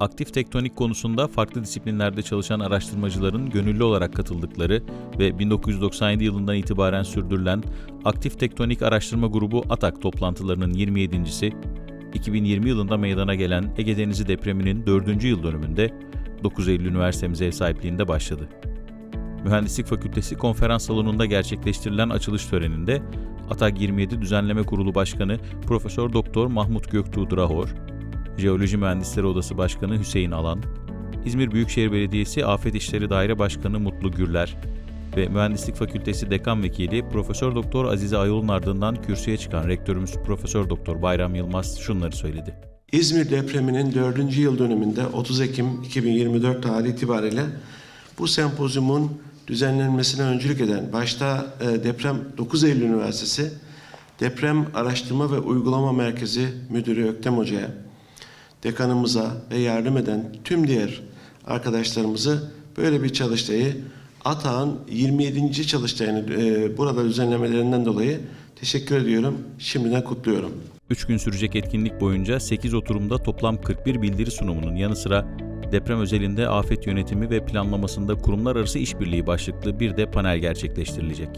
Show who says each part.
Speaker 1: aktif tektonik konusunda farklı disiplinlerde çalışan araştırmacıların gönüllü olarak katıldıkları ve 1997 yılından itibaren sürdürülen Aktif Tektonik Araştırma Grubu ATAK toplantılarının 27.si, 2020 yılında meydana gelen Ege Denizi depreminin 4. yıl dönümünde 9 Eylül Üniversitemiz ev sahipliğinde başladı. Mühendislik Fakültesi konferans salonunda gerçekleştirilen açılış töreninde ATAG 27 Düzenleme Kurulu Başkanı Profesör Doktor Mahmut Göktuğ Drahor, Jeoloji Mühendisleri Odası Başkanı Hüseyin Alan, İzmir Büyükşehir Belediyesi Afet İşleri Daire Başkanı Mutlu Gürler ve Mühendislik Fakültesi Dekan Vekili Profesör Doktor Azize Ayol'un ardından kürsüye çıkan rektörümüz Profesör Doktor Bayram Yılmaz şunları söyledi.
Speaker 2: İzmir depreminin 4. yıl dönümünde 30 Ekim 2024 tarihi itibariyle bu sempozyumun düzenlenmesine öncülük eden başta e, deprem 9 Eylül Üniversitesi Deprem Araştırma ve Uygulama Merkezi Müdürü Öktem Hoca'ya, dekanımıza ve yardım eden tüm diğer arkadaşlarımızı böyle bir çalıştayı ATA'nın 27. çalıştayını e, burada düzenlemelerinden dolayı teşekkür ediyorum. Şimdiden kutluyorum.
Speaker 1: 3 gün sürecek etkinlik boyunca 8 oturumda toplam 41 bildiri sunumunun yanı sıra deprem özelinde afet yönetimi ve planlamasında kurumlar arası işbirliği başlıklı bir de panel gerçekleştirilecek.